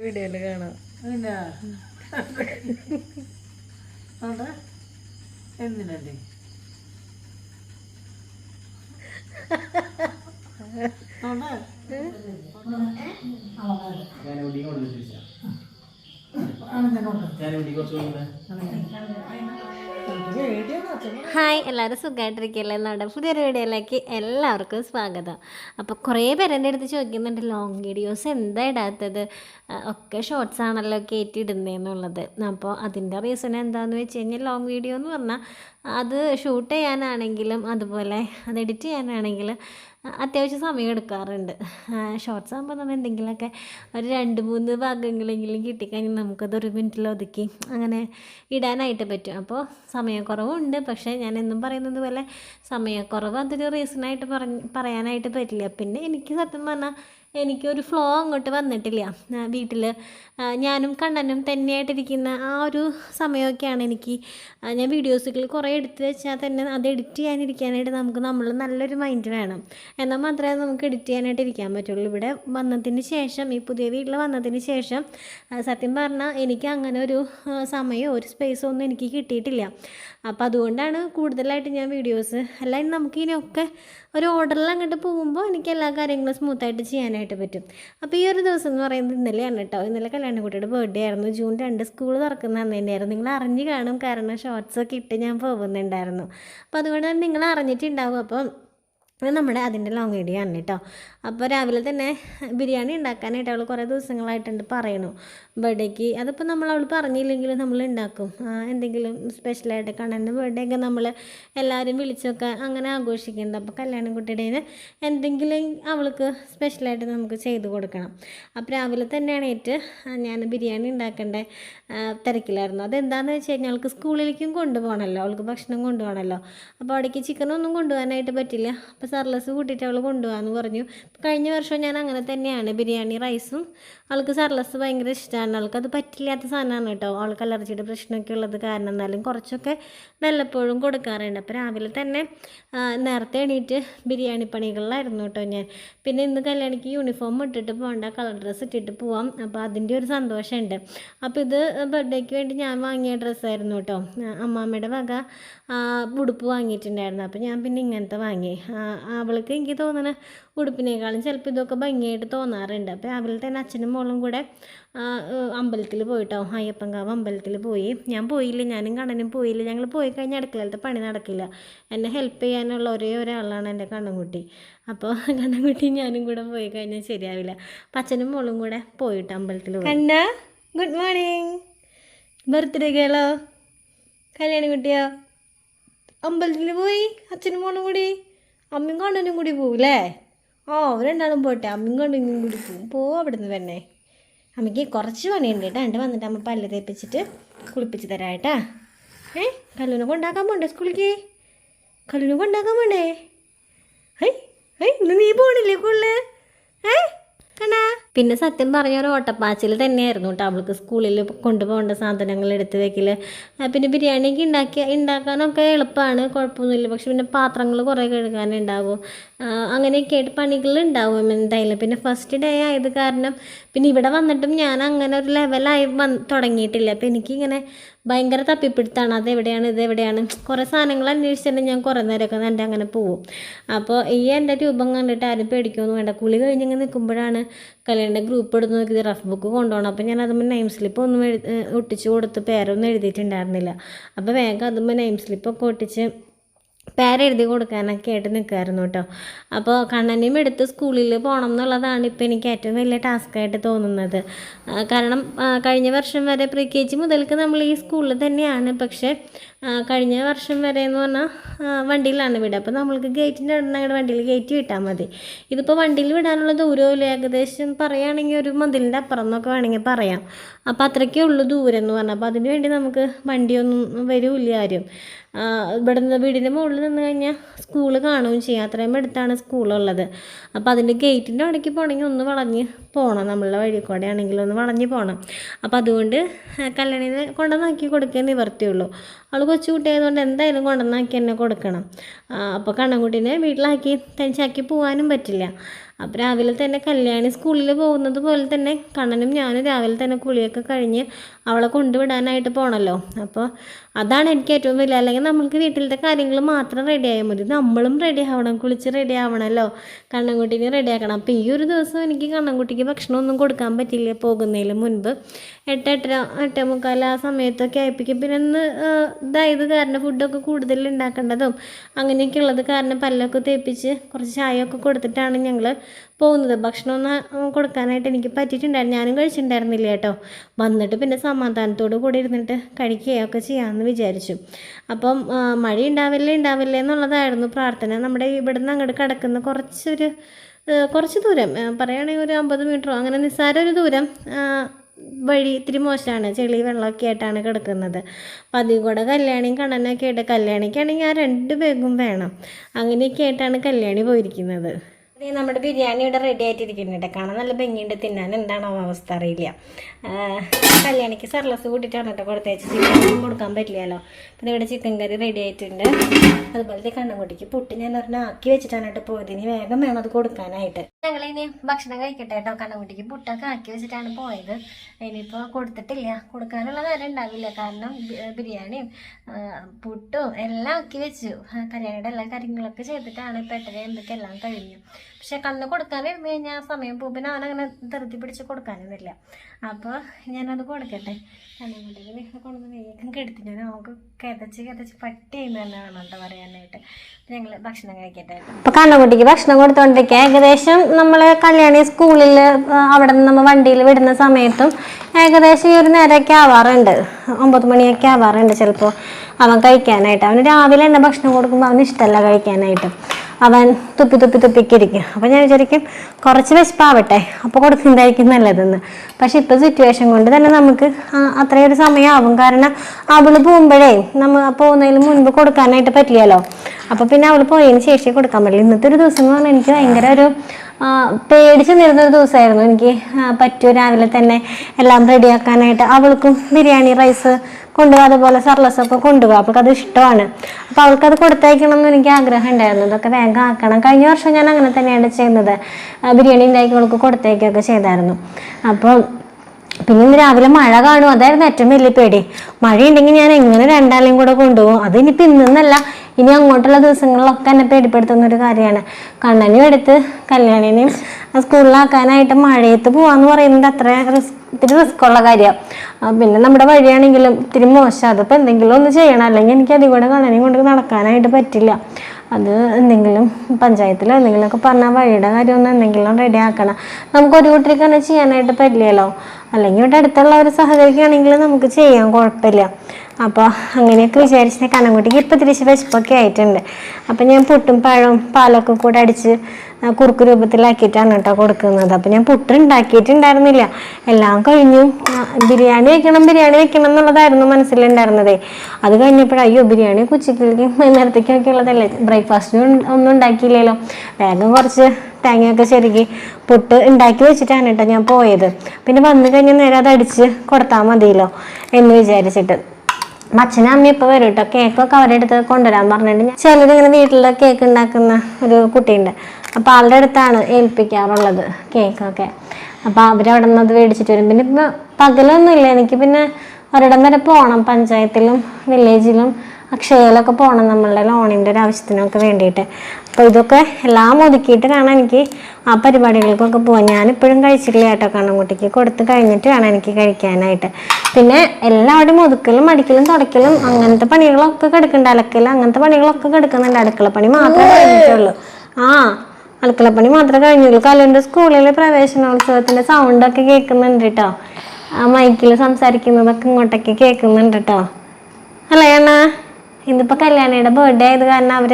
വീഡിയോയിൽ കാണാം. പിന്നെ അവിടെ എന്തിനല്ലേ? ഞാൻ ഇവിടെ ഞാൻ കുറച്ച് ഹായ് എല്ലാവരും സുഖമായിട്ടിരിക്കുകയല്ലേ നമ്മുടെ പുതിയൊരു വീഡിയോയിലേക്ക് എല്ലാവർക്കും സ്വാഗതം. അപ്പോൾ കുറേ പേര് എന്റെ അടുത്ത് ചോദിക്കുന്നുണ്ട് ലോങ് വീഡിയോസ് എന്താ ഇടാത്തത്? ഒക്കെ ഷോർട്സ് ആണല്ലോ കയറ്റി ഇടുന്നതെന്നുള്ളത് അപ്പോൾ അതിന്റെ റീസൺ എന്താണെന്ന് വെച്ച് കഴിഞ്ഞാൽ ലോങ് വീഡിയോ എന്ന് പറഞ്ഞാൽ അത് ഷൂട്ട് ചെയ്യാനാണെങ്കിലും അതുപോലെ അത് എഡിറ്റ് ചെയ്യാനാണെങ്കിലും അത്യാവശ്യം സമയം എടുക്കാറുണ്ട്. ഷോർട്സ് ആകുമ്പോൾ നമ്മൾ എന്തെങ്കിലുമൊക്കെ ഒരു രണ്ട് മൂന്ന് ഭാഗങ്ങളെങ്കിലും കിട്ടിക്കഴിഞ്ഞാൽ നമുക്കത് ഒരു മിനിറ്റിൽ ഒതുക്കി അങ്ങനെ ഇടാനായിട്ട് പറ്റും. അപ്പോൾ സമയക്കുറവുണ്ട്. പക്ഷേ ഞാൻ എന്നും പറയുന്നത് പോലെ സമയക്കുറവ് അതൊരു റീസണായിട്ട് പറഞ്ഞ് പറയാനായിട്ട് പറ്റില്ല. പിന്നെ എനിക്ക് സത്യം പറഞ്ഞാൽ എനിക്കൊരു ഫ്ലോ അങ്ങോട്ട് വന്നിട്ടില്ല. വീട്ടിൽ ഞാനും കണ്ണനും തന്നെയായിട്ടിരിക്കുന്ന ആ ഒരു സമയമൊക്കെയാണ് എനിക്ക് ഞാൻ വീഡിയോസുകൾ കുറേ എടുത്ത് വെച്ചാൽ തന്നെ അത് എഡിറ്റ് ചെയ്യാനിരിക്കാനായിട്ട് നമുക്ക് നമ്മൾ നല്ലൊരു മൈൻഡ് വേണം. എന്നാൽ മാത്രമേ നമുക്ക് എഡിറ്റ് ചെയ്യാനായിട്ട് ഇരിക്കാൻ പറ്റുള്ളൂ. ഇവിടെ വന്നതിന് ശേഷം ഈ പുതിയ വീട്ടിൽ വന്നതിന് ശേഷം സത്യം പറഞ്ഞാൽ എനിക്ക് അങ്ങനെ ഒരു സമയമോ ഒരു സ്പേസോ ഒന്നും എനിക്ക് കിട്ടിയിട്ടില്ല. അപ്പോൾ അതുകൊണ്ടാണ് കൂടുതലായിട്ട് ഞാൻ വീഡിയോസ് അല്ലെങ്കിൽ നമുക്ക് ഇതിനൊക്കെ ഒരു ഓർഡറിൽ അങ്ങോട്ട് പോകുമ്പോൾ എനിക്ക് എല്ലാ കാര്യങ്ങളും സ്മൂത്തായിട്ട് ചെയ്യാനായിട്ട് പറ്റും. അപ്പോൾ ഈ ഒരു ദിവസം എന്ന് പറയുന്നത് ഇന്നലെയാണ് കേട്ടോ. ഇന്നലെ കല്യാണക്കുട്ടിയുടെ ബർത്ത്ഡേ ആയിരുന്നു. ജൂൺ രണ്ട് സ്കൂൾ തുറക്കുന്ന അന്ന് തന്നെയായിരുന്നു നിങ്ങൾ അറിഞ്ഞ് കാണും. കാരണം ഷോർട്സൊക്കെ ഇട്ട് ഞാൻ പോകുന്നുണ്ടായിരുന്നു. അപ്പോൾ അതുകൊണ്ട് തന്നെ നിങ്ങൾ അറിഞ്ഞിട്ടുണ്ടാവും. അപ്പം ഇത് നമ്മുടെ അതിന്റെ ലോങ് വീഡിയോ ആണ് കേട്ടോ. അപ്പോൾ രാവിലെ തന്നെ ബിരിയാണി ഉണ്ടാക്കാനായിട്ട് അവൾ കുറേ ദിവസങ്ങളായിട്ടുണ്ട് പറയണു. ബർത്ത്ഡേക്ക് അതിപ്പോൾ നമ്മൾ അവൾ പറഞ്ഞില്ലെങ്കിലും നമ്മൾ ഉണ്ടാക്കും. എന്തെങ്കിലും സ്പെഷ്യലായിട്ട് കണ്ണന്റെ ബർത്ത്ഡേ ഒക്കെ നമ്മൾ എല്ലാവരും വിളിച്ചൊക്കെ അങ്ങനെ ആഘോഷിക്കുന്നുണ്ട്. അപ്പോൾ കല്യാണക്കുട്ടിയുടെ എന്തെങ്കിലും അവൾക്ക് സ്പെഷ്യലായിട്ട് നമുക്ക് ചെയ്ത് കൊടുക്കണം. അപ്പോൾ രാവിലെ തന്നെയാണ് ഏറ്റ് ഞാൻ ബിരിയാണി ഉണ്ടാക്കേണ്ട തിരക്കിലായിരുന്നു. അതെന്താണെന്ന് വെച്ച് കഴിഞ്ഞാൽ അവൾക്ക് സ്കൂളിലേക്കും കൊണ്ടുപോകണമല്ലോ. അവൾക്ക് ഭക്ഷണം കൊണ്ടുപോകണമല്ലോ. അപ്പോൾ അവിടേക്ക് ചിക്കനൊന്നും കൊണ്ടുപോകാനായിട്ട് പറ്റില്ല. അപ്പോൾ സർലസ് കൂട്ടിയിട്ട് അവൾ കൊണ്ടുപോകാമെന്ന് പറഞ്ഞു. കഴിഞ്ഞ വർഷം ഞാൻ അങ്ങനെ തന്നെയാണ് ബിരിയാണി റൈസും അവൾക്ക് സർലസ് ഭയങ്കര ഇഷ്ടമാണ് അവൾക്ക് അത് പറ്റില്ലാത്ത സാധനമാണ് കേട്ടോ. അവൾക്ക് അലർജിയുടെ പ്രശ്നമൊക്കെ ഉള്ളത് കാരണം എന്നാലും കുറച്ചൊക്കെ വല്ലപ്പോഴും കൊടുക്കാറുണ്ട്. അപ്പോൾ രാവിലെ തന്നെ നേരത്തെ എണീറ്റ് ബിരിയാണി പണികളിലായിരുന്നു കേട്ടോ ഞാൻ. പിന്നെ ഇന്ന് കല്യാണിക്ക് യൂണിഫോം ഇട്ടിട്ട് പോകണ്ട കളർ ഡ്രസ്സ് ഇട്ടിട്ട് പോവാം. അപ്പോൾ അതിന്റെ ഒരു സന്തോഷമുണ്ട്. അപ്പോൾ ഇത് ബർത്ത്ഡേക്ക് വേണ്ടി ഞാൻ വാങ്ങിയ ഡ്രസ്സായിരുന്നു കേട്ടോ. അമ്മാമ്മയുടെ വക. ഉടുപ്പ് വാങ്ങിയിട്ടുണ്ടായിരുന്നു. അപ്പോൾ ഞാൻ പിന്നെ ഇങ്ങനത്തെ വാങ്ങി. അവൾക്ക് എനിക്ക് തോന്നണ ഉടുപ്പിനേക്കാളും ചിലപ്പോൾ ഇതൊക്കെ ഭംഗിയായിട്ട് തോന്നാറുണ്ട്. അപ്പോൾ രാവിലെ തന്നെ അച്ഛനും മോളും കൂടെ അമ്പലത്തിൽ പോയിട്ടോ. അയ്യപ്പൻകാവ് അമ്പലത്തിൽ പോയി. ഞാൻ പോയില്ല ഞാനും കണ്ണനും പോയില്ല. ഞങ്ങൾ പോയി കഴിഞ്ഞാൽ അടുക്കളത്തെ പണി നടക്കില്ല. എന്നെ ഹെൽപ്പ് ചെയ്യാനുള്ള ഒരേ ഒരാളാണ് എന്റെ കണ്ണൻകുട്ടി. അപ്പോൾ കണ്ണൻകുട്ടി ഞാനും കൂടെ പോയി കഴിഞ്ഞാൽ ശരിയാവില്ല. അപ്പം അച്ഛനും മോളും കൂടെ പോയിട്ട് അമ്പലത്തിൽ പോയി. കണ്ണ ഗുഡ് മോർണിംഗ്. ബർത്ത്ഡേ കേളോ കല്യാണി കുട്ടിയോ? അമ്പലത്തിൽ പോയി? അച്ഛനും പോണ കൂടി? അമ്മയും കണ്ണനും കൂടി പോവില്ലേ ഓ രണ്ടാളും പോട്ടെ. അമ്മയും കണ്ണനും കൂടി പോവും പോവും അവിടുന്ന് തന്നെ. അമ്മയ്ക്ക് കുറച്ച് പണിയുണ്ട് കേട്ടോ. എന്റെ വന്നിട്ട് അമ്മ പല്ല് തേപ്പിച്ചിട്ട് കുളിപ്പിച്ച് തരാം കേട്ടാ. ഏ കല്ലൂനെ കൊണ്ടാക്കാൻ പോണ്ടേ സ്കൂളിക്ക് കല്ലൂനെ കൊണ്ടാക്കാൻ പോണ്ടേ? ഹൈ ഹൈ ഇന്ന് നീ പോണില്ലേ സ്കൂളിൽ ഏ കണ്ണാ? പിന്നെ സത്യം പറഞ്ഞ ഒരു ഓട്ടപ്പാച്ചിൽ തന്നെയായിരുന്നു കേട്ടോ. അവൾക്ക് സ്കൂളിൽ കൊണ്ടുപോകേണ്ട സാധനങ്ങൾ എടുത്ത് വെക്കൽ പിന്നെ ബിരിയാണിക്ക് ഉണ്ടാക്കിയ ഉണ്ടാക്കാനൊക്കെ എളുപ്പമാണ് കുഴപ്പമൊന്നുമില്ല. പക്ഷെ പിന്നെ പാത്രങ്ങൾ കുറേ കഴുകാനുണ്ടാവും. അങ്ങനെയൊക്കെ ആയിട്ട് പണികൾ ഉണ്ടാവും എന്തായാലും. പിന്നെ ഫസ്റ്റ് ഡേ ആയത് കാരണം പിന്നെ ഇവിടെ വന്നിട്ടും ഞാൻ അങ്ങനെ ഒരു ലെവലായി വന്ന് തുടങ്ങിയിട്ടില്ല. അപ്പോൾ എനിക്കിങ്ങനെ ഭയങ്കര തപ്പിപ്പിടുത്താണ്. അത് ഇതെവിടെയാണ്? കുറേ സാധനങ്ങൾ അന്വേഷിച്ചിട്ട് ഞാൻ കുറേ നേരമൊക്കെ എന്റെ അങ്ങനെ പോവും. അപ്പോൾ ഈ എന്റെ രൂപം കണ്ടിട്ട് ആരും പേടിക്കൊന്നും വേണ്ട. കുളി കഴിഞ്ഞിങ്ങനെ നിൽക്കുമ്പോഴാണ് കല്യാണിന്റെ ഗ്രൂപ്പ് എടുത്ത് നോക്കിയത് റഫ് ബുക്ക് കൊണ്ടുപോകണം. അപ്പോൾ ഞാൻ അതുമ്പോൾ നെയിം സ്ലിപ്പ് ഒന്നും എഴുതി ഒട്ടിച്ച് കൊടുത്ത് പേരൊന്നും എഴുതിയിട്ടുണ്ടായിരുന്നില്ല. അപ്പോൾ വേഗം അതുമ്പോൾ നെയിം സ്ലിപ്പൊക്കെ ഒട്ടിച്ച് പേരെഴുതി കൊടുക്കാനൊക്കെ ആയിട്ട് നിൽക്കുമായിരുന്നു കേട്ടോ അപ്പോൾ കണ്ണനെയും എടുത്ത് സ്കൂളിൽ പോകണം എന്നുള്ളതാണ് ഇപ്പോൾ എനിക്ക് ഏറ്റവും വലിയ ടാസ്ക്കായിട്ട് തോന്നുന്നത്. കാരണം കഴിഞ്ഞ വർഷം വരെ പ്രീ കെ ജി മുതൽക്ക് നമ്മൾ ഈ സ്കൂളിൽ തന്നെയാണ്. പക്ഷേ കഴിഞ്ഞ വർഷം വരെ എന്ന് പറഞ്ഞാൽ വണ്ടിയിലാണ് വിടുക. അപ്പോൾ നമ്മൾക്ക് ഗേറ്റിന്റെ അവിടെ നിന്ന് വണ്ടിയിൽ ഗേറ്റ് വിട്ടാൽ മതി. ഇതിപ്പോൾ വണ്ടിയിൽ വിടാനുള്ള ദൂരമില്ല? ഏകദേശം പറയുകയാണെങ്കിൽ ഒരു മതിലിന്റെ അപ്പുറം എന്നൊക്കെ വേണമെങ്കിൽ പറയാം. അപ്പോൾ അത്രയ്ക്കേ ഉള്ളൂ ദൂരം എന്ന് പറഞ്ഞാൽ അപ്പോൾ അതിന് വേണ്ടി നമുക്ക് വണ്ടിയൊന്നും വരില്ല ആരും. ആ, നിന്ന് വീടിന്റെ മുകളിൽ നിന്ന് കഴിഞ്ഞാൽ സ്കൂൾ കാണുകയും ചെയ്യും. അത്രയും അടുത്താണ് സ്കൂളുള്ളത് അപ്പോൾ അതിന്റെ ഗേറ്റിന്റെ അവിടേക്ക് പോകണമെങ്കിൽ ഒന്ന് വളഞ്ഞ് പോകണം നമ്മളുടെ വഴി കൂടെ ആണെങ്കിൽ ഒന്ന് വളഞ്ഞ് പോകണം അപ്പോൾ അതുകൊണ്ട് കല്യാണിനെ കൊണ്ടുവന്നാക്കി കൊടുക്കാൻ നിവർത്തിയുള്ളൂ അവൾ കൊച്ചുകുട്ടിയായതുകൊണ്ട് എന്തായാലും കൊണ്ടുവന്നാക്കി തന്നെ കൊടുക്കണം. അപ്പോൾ കണ്ണൻകുട്ടീനെ വീട്ടിലാക്കി തനിച്ചാക്കി പോകാനും പറ്റില്ല. അപ്പോൾ രാവിലെ തന്നെ കല്യാണി സ്കൂളിൽ പോകുന്നത് പോലെ തന്നെ കണ്ണനും ഞാനും രാവിലെ തന്നെ കുളിയൊക്കെ കഴിഞ്ഞ് അവളെ കൊണ്ടുവിടാനായിട്ട് പോകണമല്ലോ അപ്പോൾ അതാണ് എനിക്ക് ഏറ്റവും വലിയ അല്ലെങ്കിൽ നമ്മൾക്ക് വീട്ടിലത്തെ കാര്യങ്ങൾ മാത്രം റെഡി ആയാൽ മതി. നമ്മളും റെഡി ആവണം കുളിച്ച് റെഡി ആവണമല്ലോ കണ്ണൻകുട്ടിനെ റെഡി ആക്കണം. അപ്പോൾ ഈ ഒരു ദിവസം എനിക്ക് കണ്ണൻകുട്ടിക്ക് ഭക്ഷണമൊന്നും കൊടുക്കാൻ പറ്റില്ല പോകുന്നതിന് മുൻപ്. എട്ട് എട്ടര എട്ടേ മുക്കാൽ ആ സമയത്തൊക്കെ ആയിപ്പിക്കും പിന്നെ ഒന്ന് ഇതായത് കാരണം ഫുഡൊക്കെ കൂടുതൽ ഉണ്ടാക്കേണ്ടതും അങ്ങനെയൊക്കെ ഉള്ളത് കാരണം പല്ലൊക്കെ തേപ്പിച്ച് കുറച്ച് ചായയൊക്കെ കൊടുത്തിട്ടാണ് ഞങ്ങൾ പോകുന്നത്. ഭക്ഷണം കൊടുക്കാനായിട്ട് എനിക്ക് പറ്റിയിട്ടുണ്ടായിരുന്നു. ഞാനും കഴിച്ചിട്ടുണ്ടായിരുന്നില്ല കേട്ടോ. വന്നിട്ട് പിന്നെ സമാധാനത്തോടു കൂടി ഇരുന്നിട്ട് കഴിക്കുകയൊക്കെ ചെയ്യാമെന്ന് വിചാരിച്ചു. അപ്പം മഴ ഉണ്ടാവില്ലേ ഉണ്ടാവില്ലേ എന്നുള്ളതായിരുന്നു പ്രാർത്ഥന. നമ്മുടെ ഇവിടുന്ന് അങ്ങോട്ട് കിടക്കുന്ന കുറച്ചൊരു കുറച്ച് ദൂരം പറയുകയാണെങ്കിൽ ഒരു അമ്പത് മീറ്ററോ അങ്ങനെ നിസ്സാര ഒരു ദൂരം വഴി ഇത്തിരി മോശമാണ്. ചെളി വെള്ളമൊക്കെ ആയിട്ടാണ് കിടക്കുന്നത്. അപ്പം അതിൽ കൂടെ കല്യാണിയും കണ്ണനൊക്കെ ആയിട്ട് കല്യാണിക്കാണെങ്കിൽ ആ രണ്ട് ബാഗും വേണം. അങ്ങനെയൊക്കെ ആയിട്ടാണ് കല്യാണി പോയിരിക്കുന്നത്. ദേ നമ്മുടെ ബിരിയാണി ഇവിടെ റെഡി ആയിട്ടിരിക്കുന്നുണ്ട് കാണാൻ നല്ല ഭംഗിയുണ്ട്. തിന്നാൻ എന്താണോ അവസ്ഥ അറിയില്ല. കല്യാണിക്ക് സർലസ് കൂട്ടിയിട്ടാണ് കേട്ടോ കൊടുത്തേച്ച് ചിക്കൻ കൊടുക്കാൻ പറ്റില്ലല്ലോ. പിന്നെ ഇവിടെ ചിക്കൻ കറി റെഡി ആയിട്ടുണ്ട്. അതുപോലത്തെ കണ്ണൻകുട്ടിക്ക് പുട്ട് ഞാൻ ഒരെണ്ണം ആക്കി വെച്ചിട്ടാണ് കേട്ടോ പോയത്. ഇനി വേഗം വേണം അത് കൊടുക്കാനായിട്ട്. ഞങ്ങൾ ഇനി ഭക്ഷണം കഴിക്കട്ടെ കേട്ടോ. കണ്ണൻകുട്ടിക്ക് പുട്ടൊക്കെ ആക്കി വെച്ചിട്ടാണ് പോയത്. ഇനിയിപ്പോൾ കൊടുത്തിട്ടില്ല. കൊടുക്കാനുള്ള നേരം ഉണ്ടാവില്ല. കാരണം ബിരിയാണിയും പുട്ടും എല്ലാം ആക്കി വെച്ചു. കല്യാണിയുടെ എല്ലാ കാര്യങ്ങളൊക്കെ ചെയ്തിട്ടാണ് പെട്ടെന്ന് എന്തൊക്കെ എല്ലാം കഴിഞ്ഞു. പക്ഷെ കണ്ണ് കൊടുക്കാനിരുന്ന് കഴിഞ്ഞാൽ സമയം പോകും പിന്നെ അവനങ്ങനെ ധൃതി പിടിച്ച് കൊടുക്കാനൊന്നുമില്ല അപ്പോൾ ഞാനത് കൊടുക്കട്ടെ. കണ്ണുകൊണ്ടിങ്ങനെ കൊണ്ടുവന്ന് വേഗം കെടുത്തി. ഞാൻ നമുക്ക് കിതച്ച് കിതച്ച് പട്ടിയെന്ന് തന്നെ കേട്ടോ പറയാനായിട്ട്. ഞങ്ങൾ ഭക്ഷണം കഴിക്കട്ടെ അപ്പോൾ കണ്ണുകുട്ടിക്ക് ഭക്ഷണം കൊടുത്തോണ്ടിരിക്കുക ഏകദേശം നമ്മൾ കല്യാണി സ്കൂളിൽ അവിടെ നിന്ന് നമ്മൾ വണ്ടിയിൽ വിടുന്ന സമയത്തും ഏകദേശം ഈ ഒരു നേരമൊക്കെ ആവാറുണ്ട്. ഒമ്പത് മണിയൊക്കെ ആവാറുണ്ട് ചിലപ്പോൾ അവൻ കഴിക്കാനായിട്ട്. അവന് രാവിലെ തന്നെ ഭക്ഷണം കൊടുക്കുമ്പോൾ അവന് ഇഷ്ടമല്ല കഴിക്കാനായിട്ട്. അവൻ തുപ്പി തുപ്പി തുപ്പിക്കിരിക്കും. അപ്പോൾ ഞാൻ വിചാരിക്കും കുറച്ച് വിശപ്പാവട്ടെ അപ്പോൾ കൊടുക്കുന്നതായിരിക്കും നല്ലതെന്ന്. പക്ഷെ ഇപ്പോൾ സിറ്റുവേഷൻ കൊണ്ട് തന്നെ നമുക്ക് അത്രയും ഒരു സമയമാവും കാരണം അവൾ പോകുമ്പോഴേ നമ്മൾ പോകുന്നതിന് മുൻപ് കൊടുക്കാനായിട്ട് പറ്റില്ലല്ലോ അപ്പോൾ പിന്നെ അവൾ പോയതിന് ശേഷി കൊടുക്കാൻ പറ്റില്ല ഇന്നത്തെ ഒരു ദിവസം എന്ന് പറഞ്ഞാൽ എനിക്ക് ഭയങ്കര ഒരു പേടിച്ച് നിന്നിരുന്ന ഒരു ദിവസമായിരുന്നു എനിക്ക് പറ്റൂ രാവിലെ തന്നെ എല്ലാം റെഡിയാക്കാനായിട്ട്. അവൾക്കും ബിരിയാണി റൈസ് കൊണ്ടുപോകാം അതുപോലെ സർലസൊക്കെ കൊണ്ടുപോകാം. അവൾക്കത് ഇഷ്ടമാണ്. അപ്പോൾ അവൾക്കത് കൊടുത്തയക്കണം എന്ന് എനിക്ക് ആഗ്രഹം ഉണ്ടായിരുന്നു. ഇതൊക്കെ വേഗം ആക്കണം. കഴിഞ്ഞ വർഷം ഞാൻ അങ്ങനെ തന്നെയാണ് ചെയ്യുന്നത് ബിരിയാണി ഉണ്ടാക്കി അവൾക്ക് കൊടുത്തയക്കുകയൊക്കെ ചെയ്തായിരുന്നു. അപ്പോൾ പിന്നെ ഇന്ന് രാവിലെ മഴ കാണും. അതായിരുന്നു ഏറ്റവും വലിയ പേടി. മഴയുണ്ടെങ്കിൽ ഞാൻ എങ്ങനെ രണ്ടാളെയും കൂടെ കൊണ്ടുപോകും? അത് ഇനിയിപ്പോൾ ഇന്നല്ല ഇനി അങ്ങോട്ടുള്ള ദിവസങ്ങളിലൊക്കെ എന്നെ പേടിപ്പെടുത്തുന്ന ഒരു കാര്യമാണ്. കണ്ണനും എടുത്ത് കല്യാണിനെയും സ്കൂളിലാക്കാനായിട്ട് മഴയത്ത് പോവാന്ന് പറയുന്നത് അത്ര റിസ്ക് ഇത്തിരി റിസ്ക് ഉള്ള കാര്യമാണ് പിന്നെ നമ്മുടെ വഴിയാണെങ്കിലും ഇത്തിരി മോശം. അതിപ്പോൾ എന്തെങ്കിലും ഒന്ന് ചെയ്യണം. അല്ലെങ്കിൽ എനിക്ക് അതിൽ കൂടെ കണ്ണനെയും കൊണ്ട് നടക്കാനായിട്ട് പറ്റില്ല. അത് എന്തെങ്കിലും പഞ്ചായത്തിലോ എന്തെങ്കിലുമൊക്കെ പറഞ്ഞാൽ വഴിയുടെ കാര്യം ഒന്ന് എന്തെങ്കിലും റെഡി ആക്കണം. നമുക്ക് ഒരു കുട്ടിക്ക് തന്നെ ചെയ്യാനായിട്ട് പറ്റില്ലല്ലോ. അല്ലെങ്കിൽ ഇവിടെ അടുത്തുള്ളവർ സഹകരിക്കുകയാണെങ്കിൽ നമുക്ക് ചെയ്യാൻ കുഴപ്പമില്ല. അപ്പോൾ അങ്ങനെയൊക്കെ വിചാരിച്ചിട്ട് കണ്ണൻകുട്ടിക്ക് ഇപ്പോൾ തിരിച്ച് വിശപ്പൊക്കെ ആയിട്ടുണ്ട്. അപ്പം ഞാൻ പുട്ടും പഴവും പാലൊക്കെ കൂടെ അടിച്ച് കുറുക്ക് രൂപത്തിലാക്കിയിട്ടാണ് കേട്ടോ കൊടുക്കുന്നത്. അപ്പം ഞാൻ പുട്ട് ഉണ്ടാക്കിയിട്ടുണ്ടായിരുന്നില്ല. എല്ലാം കഴിഞ്ഞു. ബിരിയാണി വെക്കണം ബിരിയാണി വെക്കണം എന്നുള്ളതായിരുന്നു മനസ്സിലുണ്ടായിരുന്നതേ. അത് കഴിഞ്ഞപ്പോഴും അയ്യോ ബിരിയാണി ഉച്ചക്കിലേക്കും വൈകുന്നേരത്തേക്കൊക്കെ ഉള്ളതല്ലേ? ബ്രേക്ക്ഫാസ്റ്റിനും ഒന്നും ഉണ്ടാക്കിയില്ലല്ലോ. വേഗം കുറച്ച് തേങ്ങയൊക്കെ ചെറുകി പുട്ട് ഉണ്ടാക്കി വെച്ചിട്ടാണ് കേട്ടോ ഞാൻ പോയത്. പിന്നെ വന്നു കഴിഞ്ഞാൽ നേരെ അത് അടിച്ച് കൊടുത്താൽ മതിയല്ലോ എന്ന് വിചാരിച്ചിട്ട്. അച്ഛനും അമ്മയും ഇപ്പൊ വരും കേട്ടോ കേക്കൊക്കെ അവരുടെ അടുത്ത് കൊണ്ടുവരാൻ പറഞ്ഞിട്ട് ചിലരിങ്ങനെ വീട്ടിൽ കേക്ക് ഉണ്ടാക്കുന്ന ഒരു കുട്ടിയുണ്ട്. അപ്പോൾ ആളുടെ അടുത്താണ് ഏൽപ്പിക്കാറുള്ളത് കേക്കൊക്കെ അപ്പോൾ അവരവിടെ നിന്ന് അത് മേടിച്ചിട്ട് വരും. പിന്നെ ഇപ്പം പകലൊന്നുമില്ല. എനിക്ക് പിന്നെ ഒരിടം വരെ പോകണം പഞ്ചായത്തിലും വില്ലേജിലും അക്ഷയയിലൊക്കെ പോകണം നമ്മളുടെ ലോണിന്റെ ഒരു ആവശ്യത്തിനൊക്കെ വേണ്ടിയിട്ട്. അപ്പോൾ ഇതൊക്കെ എല്ലാം ഒതുക്കിയിട്ട് വേണം എനിക്ക് ആ പരിപാടികൾക്കൊക്കെ പോകാൻ ഞാനിപ്പോഴും കഴിച്ചിട്ടില്ല കേട്ടോ കണ്ണൻകുട്ടിക്ക് കൊടുത്ത് കഴിഞ്ഞിട്ട് വേണം എനിക്ക് കഴിക്കാനായിട്ട്. പിന്നെ എല്ലാവരുടെയും ഒതുക്കലും അടിക്കലും തുടക്കലും അങ്ങനത്തെ പണികളൊക്കെ കിടക്കുന്നുണ്ട് അലക്കൽ അങ്ങനത്തെ പണികളൊക്കെ കിടക്കുന്നുണ്ട്. അടുക്കള പണി മാത്രമേ കഴിഞ്ഞിട്ടുള്ളൂ. ആ അടുക്കളപ്പണി മാത്രമേ കഴിഞ്ഞുള്ളൂ. കലന്റെ സ്കൂളിലെ പ്രവേശനോത്സവത്തിന്റെ സൗണ്ടൊക്കെ കേൾക്കുന്നുണ്ട് കേട്ടോ ആ മൈക്കിൽ സംസാരിക്കുന്നതൊക്കെ ഇങ്ങോട്ടൊക്കെ കേൾക്കുന്നുണ്ട് കേട്ടോ അല്ലേ അണ്ണാ? ഇന്നിപ്പോൾ കല്യാണിയുടെ ബർത്ത്ഡേ ആയത് കാരണം അവർ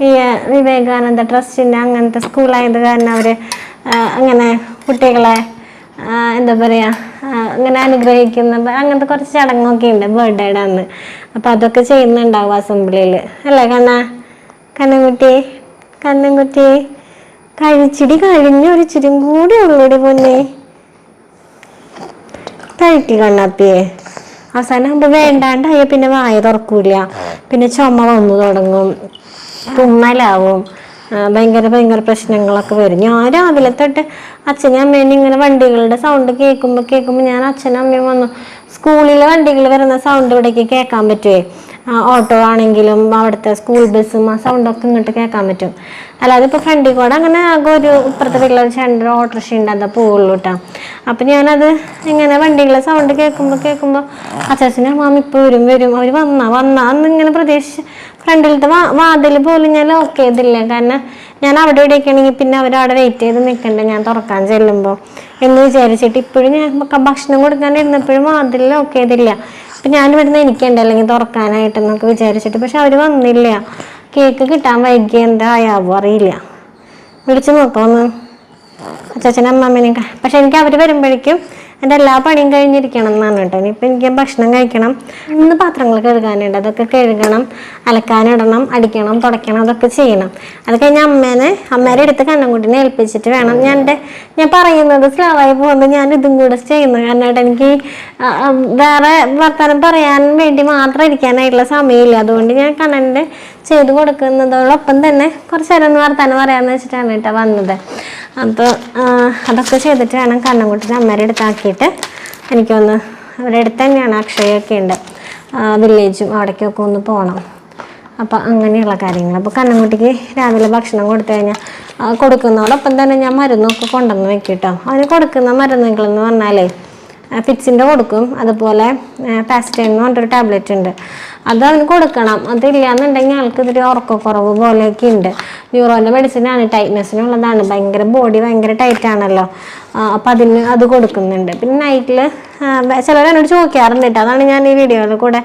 ഈ വിവേകാനന്ദ ട്രസ്റ്റിന്റെ അങ്ങനത്തെ സ്കൂളായത് കാരണം അവർ അങ്ങനെ കുട്ടികളെ എന്താ പറയുക അങ്ങനെ അനുഗ്രഹിക്കുന്നത് അങ്ങനത്തെ കുറച്ച് ചടങ്ങൊക്കെ ഉണ്ട് ബർത്ത്ഡേയുടെ അന്ന്. അപ്പം അതൊക്കെ ചെയ്യുന്നുണ്ടാവും അസംബ്ലിയിൽ അല്ലേ കണ്ണ? കണ്ണൻകുട്ടി കണ്ണൻകുട്ടി കഴിച്ചിടി കഴിഞ്ഞ ഒരു ചിരിയും കൂടി ഉള്ളൂടി പൊന്നെ. കഴിക്കുക കണ്ണാപ്പിയെ. അവസാനം വേണ്ടാണ്ടായ പിന്നെ വായ തുറക്കൂല പിന്നെ ചുമ വന്നു തുടങ്ങും. തുമ്മലാവും. ഭയങ്കര ഭയങ്കര പ്രശ്നങ്ങളൊക്കെ വരും. ഞാൻ രാവിലെ തൊട്ട് അച്ഛനും അമ്മേനും ഇങ്ങനെ വണ്ടികളുടെ സൗണ്ട് കേൾക്കുമ്പോൾ കേൾക്കുമ്പോൾ ഞാൻ അച്ഛനും അമ്മയും വന്നു. സ്കൂളിലെ വണ്ടികൾ വരുന്ന സൗണ്ട് ഇവിടേക്ക് കേൾക്കാൻ പറ്റുമേ ഓട്ടോ ആണെങ്കിലും അവിടുത്തെ സ്കൂൾ ബസ്സും ആ സൗണ്ടൊക്കെ ഇങ്ങോട്ട് കേൾക്കാൻ പറ്റും. അല്ലാതെ ഇപ്പോൾ ഫ്രണ്ടിൽ കൂടെ അങ്ങനെ ആകെ ഒരു ഇപ്പുറത്തെ വീട്ടിലൊരു ചേട്ടന്റെ ഓട്ടോറിക്ഷ ഉണ്ട് അതാ പോവുള്ളൂ കേട്ടോ അപ്പം ഞാനത് ഇങ്ങനെ വണ്ടികളെ സൗണ്ട് കേൾക്കുമ്പോൾ കേൾക്കുമ്പോൾ അച്ചാച്ചനെ മാമി ഇപ്പോൾ വരും വരും. അവർ വന്നാ വന്നാ. ഇങ്ങനെ പ്രതീക്ഷിച്ച് ഫ്രണ്ടിലത്തെ വാ വാതിൽ പോലും ഞാൻ ലോക്ക് ചെയ്തില്ല. കാരണം ഞാൻ അവിടെ ഇവിടെയൊക്കെ ആണെങ്കിൽ പിന്നെ അവരവിടെ വെയിറ്റ് ചെയ്ത് നിൽക്കണ്ട ഞാൻ തുറക്കാൻ ചെല്ലുമ്പോൾ എന്ന് വിചാരിച്ചിട്ട് ഇപ്പോഴും ഞാൻ ഭക്ഷണം കൊടുക്കാൻ ഇരുന്നപ്പോഴും വാതിൽ ലോക്ക് ചെയ്തില്ല. അപ്പം ഞാൻ ഇവിടുന്ന് എനിക്കുണ്ട് അല്ലെങ്കിൽ തുറക്കാനായിട്ടെന്നൊക്കെ വിചാരിച്ചിട്ട്. പക്ഷെ അവർ വന്നില്ല. കേക്ക് കിട്ടാൻ വൈകി എന്തായാവോ അറിയില്ല. വിളിച്ചു നോക്കാമെന്ന് അച്ചാച്ചനും അമ്മമ്മേനെയും ക- പക്ഷെ എനിക്ക് അവർ വരുമ്പോഴേക്കും എന്റെ എല്ലാ പണിയും കഴിഞ്ഞിരിക്കണം എന്നാണ് കേട്ടോ. ഇനിയിപ്പോൾ എനിക്ക് ഭക്ഷണം കഴിക്കണം. ഇന്ന് പാത്രങ്ങൾ കഴുകാനുണ്ട്. അതൊക്കെ കഴുകണം. അലക്കാനിടണം അടിക്കണം. തുടയ്ക്കണം. അതൊക്കെ ചെയ്യണം. അത് കഴിഞ്ഞ് അമ്മേനെ അമ്മേരെ എടുത്ത് കണ്ണൻകുട്ടിനെ ഏൽപ്പിച്ചിട്ട് വേണം. ഞാൻ എന്റെ ഞാൻ പറയുന്നത് സ്ലാവായി പോകുന്നത് ഞാൻ ഇതും കൂടെ ചെയ്യുന്നു. കാരണം കേട്ടോ എനിക്ക് വേറെ വർത്തമാനം പറയാൻ വേണ്ടി മാത്രം ഇരിക്കാനായിട്ടുള്ള സമയമില്ല. അതുകൊണ്ട് ഞാൻ കണ്ണന്റെ ചെയ്ത് കൊടുക്കുന്നതോടൊപ്പം തന്നെ കുറച്ച് നേരം ഒന്ന് വർത്തമാനം പറയാമെന്ന് വെച്ചിട്ടാണ് കേട്ടോ വന്നത്. അപ്പോൾ അതൊക്കെ ചെയ്തിട്ട് വേണം കണ്ണൻകുട്ടിനെ അമ്മേരെ അടുത്താക്കിയിട്ട് എനിക്കൊന്ന് അവിടെ അടുത്ത് തന്നെയാണ് അക്ഷയൊക്കെ ഉണ്ട്. വില്ലേജും അവിടേക്കൊക്കെ ഒന്ന് പോകണം അപ്പോൾ അങ്ങനെയുള്ള കാര്യങ്ങൾ. അപ്പോൾ കണ്ണൻകുട്ടിക്ക് രാവിലെ ഭക്ഷണം കൊടുത്തു കഴിഞ്ഞാൽ കൊടുക്കുന്നതോടൊപ്പം തന്നെ ഞാൻ മരുന്നൊക്കെ കൊണ്ടുവന്ന് വെക്കും കേട്ടോ അവന് കൊടുക്കുന്ന മരുന്നുകളെന്ന് പറഞ്ഞാലേ ഫിറ്റ്സിന്റെ കൊടുക്കും. അതുപോലെ പാസ്റ്റൈൻ എന്ന് പറഞ്ഞൊരു ടാബ്ലറ്റ് ഉണ്ട്. അത് അവന് കൊടുക്കണം. അതില്ല എന്നുണ്ടെങ്കിൽ ആൾക്ക് ഇത്തിരി ഉറക്കക്കുറവ് പോലെയൊക്കെ ഉണ്ട് ന്യൂറോന്റെ മെഡിസിനാണ് ടൈറ്റ്നെസ്സിനുള്ളതാണ് ഭയങ്കര ബോഡി ഭയങ്കര ടൈറ്റ് ആണല്ലോ. അപ്പം അതിന് അത് കൊടുക്കുന്നുണ്ട്. പിന്നെ നൈറ്റിൽ ചിലർ എന്നോട് ചോദിക്കാറുണ്ട് കേട്ടോ അതാണ് ഞാൻ ഈ വീഡിയോയിൽ കൂടെ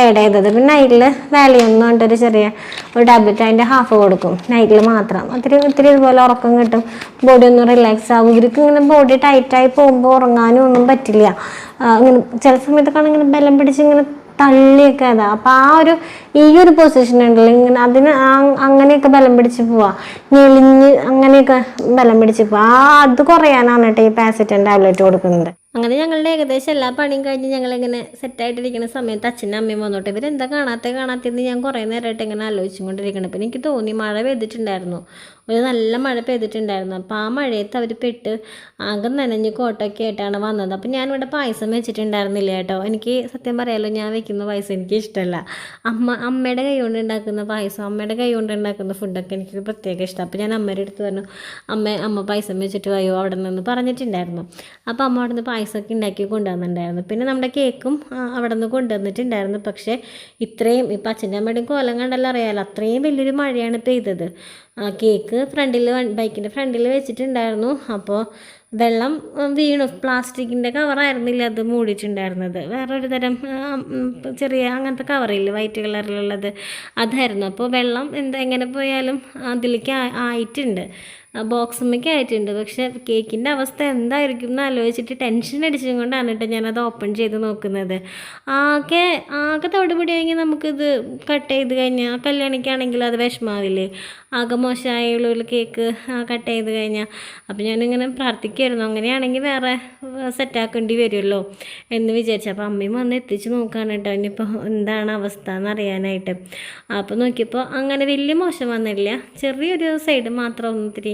ആഡ് ചെയ്തത്. പിന്നെ നൈറ്റിൽ വാലിയം എന്ന് പറഞ്ഞിട്ടൊരു ചെറിയ ഒരു ടാബ്ലറ്റ് അതിന്റെ ഹാഫ് കൊടുക്കും. നൈറ്റിൽ മാത്രം. ഒത്തിരി ഒത്തിരി ഇതുപോലെ ഉറക്കം കിട്ടും. ബോഡി ഒന്ന് റിലാക്സ് ആവും. ഇവർക്ക് ഇങ്ങനെ ബോഡി ടൈറ്റായി പോകുമ്പോൾ ഉറങ്ങാനും ഒന്നും പറ്റില്ല. ഇങ്ങനെ ചില സമയത്തൊക്കെ ഇങ്ങനെ ബലം പിടിച്ച് ഇങ്ങനെ തള്ളിയൊക്കെ അതാ. അപ്പം ആ ഒരു ഈ ഒരു പൊസിഷൻ ഉണ്ടല്ലോ. ഇങ്ങനെ അതിന് അങ്ങനെയൊക്കെ ബലം പിടിച്ച് പോവാ. ഞെളിഞ്ഞ് അങ്ങനെയൊക്കെ ബലം പിടിച്ച് പോവാ. ആ അത് കുറയാനാണ് കേട്ടോ ഈ പാസറ്റൻ ടാബ്ലറ്റ് കൊടുക്കുന്നത്. അങ്ങനെ ഞങ്ങളുടെ ഏകദേശം എല്ലാ പണിയും കഴിഞ്ഞ് ഞങ്ങളിങ്ങനെ സെറ്റായിട്ടിരിക്കുന്ന സമയത്ത് അച്ഛനും അമ്മയും വന്നോട്ടെ. ഇവരെന്താ കാണാത്ത കാണാത്തെന്ന് ഞാൻ കുറേ നേരമായിട്ട് ഇങ്ങനെ ആലോചിച്ചും കൊണ്ടിരിക്കണം. അപ്പം എനിക്ക് തോന്നി മഴ പെയ്തിട്ടുണ്ടായിരുന്നു. ഒരു നല്ല മഴ പെയ്തിട്ടുണ്ടായിരുന്നു. അപ്പോൾ ആ മഴയത്ത് അവർ പെട്ട് ആകെ നനഞ്ഞ് കോട്ടൊക്കെ ആയിട്ടാണ് വന്നത്. അപ്പം ഞാനിവിടെ പായസം വെച്ചിട്ടുണ്ടായിരുന്നില്ല കേട്ടോ. എനിക്ക് സത്യം പറയാലോ ഞാൻ വെക്കുന്ന പായസം എനിക്ക് ഇഷ്ടമല്ല അമ്മ അമ്മയുടെ കൈ കൊണ്ട് ഉണ്ടാക്കുന്ന പായസം അമ്മയുടെ കൈ കൊണ്ട് ഉണ്ടാക്കുന്ന ഫുഡൊക്കെ എനിക്ക് പ്രത്യേക ഇഷ്ടം. അപ്പോൾ ഞാൻ അമ്മയുടെ അടുത്ത് പറഞ്ഞു അമ്മ അമ്മ പായസം വെച്ചിട്ട് വയ്യോ അവിടെ നിന്ന്? പറഞ്ഞിട്ടുണ്ടായിരുന്നു. അപ്പോൾ അമ്മ അവിടെ നിന്ന് പായസമൊക്കെ ഉണ്ടാക്കി കൊണ്ടുവന്നിട്ടുണ്ടായിരുന്നു. പിന്നെ നമ്മുടെ കേക്കും അവിടെ നിന്ന് കൊണ്ടുവന്നിട്ടുണ്ടായിരുന്നു. പക്ഷേ ഇത്രയും ഇപ്പം അച്ഛന്റെ അമ്മയുടെയും കോലം കണ്ടല്ലോ അറിയാമല്ലോ അത്രയും വലിയൊരു മഴയാണ് പെയ്തത്. ആ കേക്ക് ഫ്രണ്ടിൽ ബൈക്കിന്റെ ഫ്രണ്ടിൽ വെച്ചിട്ടുണ്ടായിരുന്നു. അപ്പോൾ വെള്ളം വീണു. പ്ലാസ്റ്റിക്കിന്റെ കവറായിരുന്നില്ല അത് മൂടിയിട്ടുണ്ടായിരുന്നത്. വേറൊരു തരം ചെറിയ അങ്ങനത്തെ കവറില്ല വൈറ്റ് കളറിലുള്ളത്. അതായിരുന്നു. അപ്പോൾ വെള്ളം എന്താ എങ്ങനെ പോയാലും അതിലേക്ക് ആയിട്ടുണ്ട്. ബോക്സുമ്മയ്ക്ക് ആയിട്ടുണ്ട്. പക്ഷേ കേക്കിന്റെ അവസ്ഥ എന്തായിരിക്കും എന്ന് ആലോചിച്ചിട്ട് ടെൻഷൻ അടിച്ചത് കൊണ്ടാണ് കേട്ടോ ഞാനത് ഓപ്പൺ ചെയ്ത് നോക്കുന്നത്. ആകെ ആകെ തവിടുപൊടിയായെങ്കിൽ നമുക്കിത് കട്ട് ചെയ്ത് കഴിഞ്ഞാൽ കല്യാണിക്കാണെങ്കിൽ അത് വിഷമാവില്ലേ? ആകെ മോശമായുള്ള കേക്ക് കട്ട് ചെയ്ത് കഴിഞ്ഞാൽ അപ്പോൾ ഞാനിങ്ങനെ പ്രാർത്ഥിക്കുമായിരുന്നു അങ്ങനെയാണെങ്കിൽ വേറെ സെറ്റാക്കേണ്ടി വരുമല്ലോ എന്ന് വിചാരിച്ചു. അപ്പോൾ അമ്മയും വന്ന് എത്തിച്ച് നോക്കുകയാണ് കേട്ടോ ഇനിയിപ്പോൾ എന്താണ് അവസ്ഥ എന്നറിയാനായിട്ട് അപ്പോൾ നോക്കിയപ്പോൾ അങ്ങനെ വലിയ മോശം വന്നില്ല. ചെറിയൊരു സൈഡ് മാത്രം ഒന്ന്